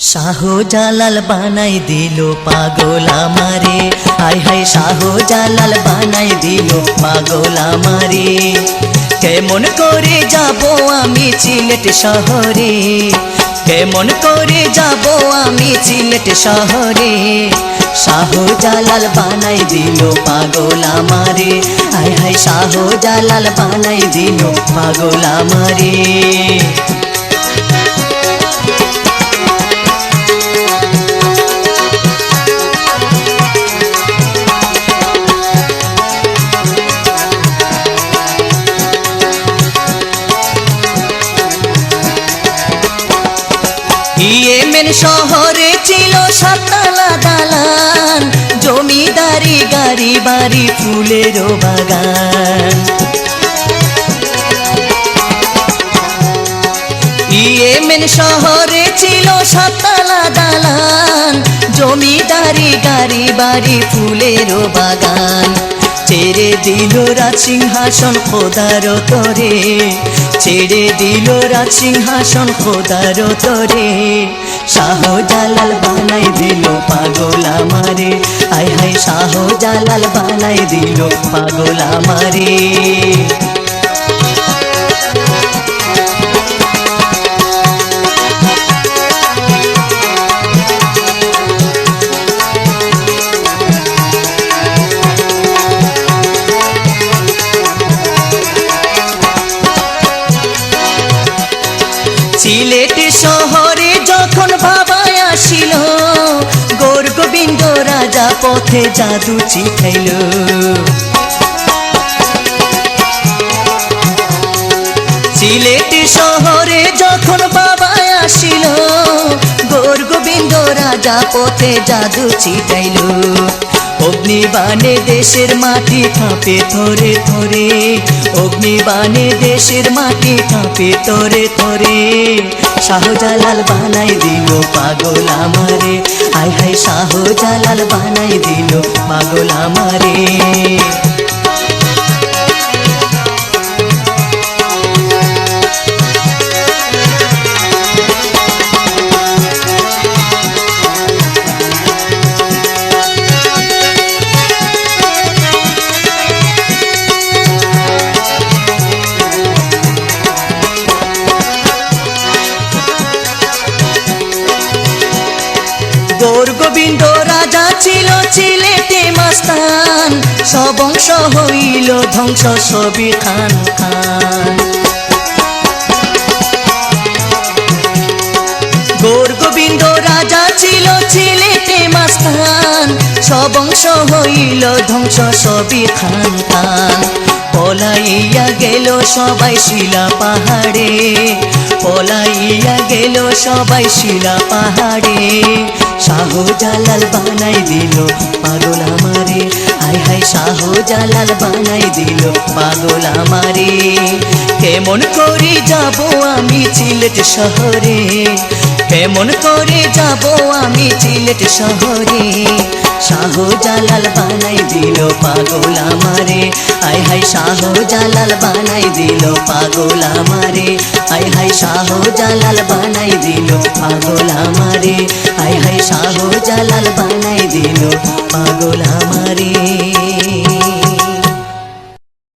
শাহজালাল বানাই দিল পাগল আমারে। হাই হাই, শাহজালাল বানাই দিল পাগল আমারে। কেমন করে যাব আমি সিলেট শহরে? কেমন করে যাব আমি সিলেট শহরে? শাহজালাল বানাই দিল পাগল আমারে। হাই হাই, শাহজালাল বানাই দিল পাগল আমারে। ইয়েমেন শহরে ছিল সাতলা দালান, জমিদারি গাড়ি, বাড়ি ফুলের বাগান। ইয়েমেন শহরে ছিল সাতলা দালান, জমিদারি গাড়ি, বাড়ি ফুলের বাগান। ছেড়ে দিল রাজ সিংহাসন খোদার তরে। ছেড়ে দিল রাজ সিংহাসন খোদার তরে। শাহজালাল বানাই দিল পাগল আমারে। আয় হায় শাহজালাল বানাই দিল পাগল আমারে। রাজা পথে জাদু শিখাইল সিলেট শহরে যখন বাবা আসিল, গোর গোবিন্দ রাজা পথে জাদু ছিটাইল অগ্নিবাণে দেশের মাটি কাঁপে থরে থরে অগ্নিবাণে দেশের মাটি কাঁপে তরে থরে শাহজালাল বানাই দিল পাগল আমারে। হাই হাই শাহজালাল বানাই দিল পাগল আমারে। গোবিন্দ রাজা ছিল ছিলেতে মাস্তান। সব অংশ হইল ধ্বংস সবই খান খান। গৌর গোবিন্দ রাজা ছিল ছিলেতে মাস্তান। সব অংশ হইল ধ্বংস সবই খান খান। পলাইয়া গেল সবাই শিলা পাহাড়ে। পলাইয়া গেল সবাই শিলা পাহাড়ে। শাহজালাল বানাই দিল। পাগল আমারে, হাই হাই শাহজালাল বানাই দিল। পাগল আমারে, কেমন করে যাব আমি সিলেট শহরে? কেমন করে যাব আমি সিলেট শহরে? শাহজালাল বানাই দিল, পাগল আমারে আয় হাই শাহজালাল বানাই দিল। পাগল আমারে আয় হাই শাহজালাল বানাই দিল। পাগল আমারে শাহজালাল বানাই দিল পাগল আমারে।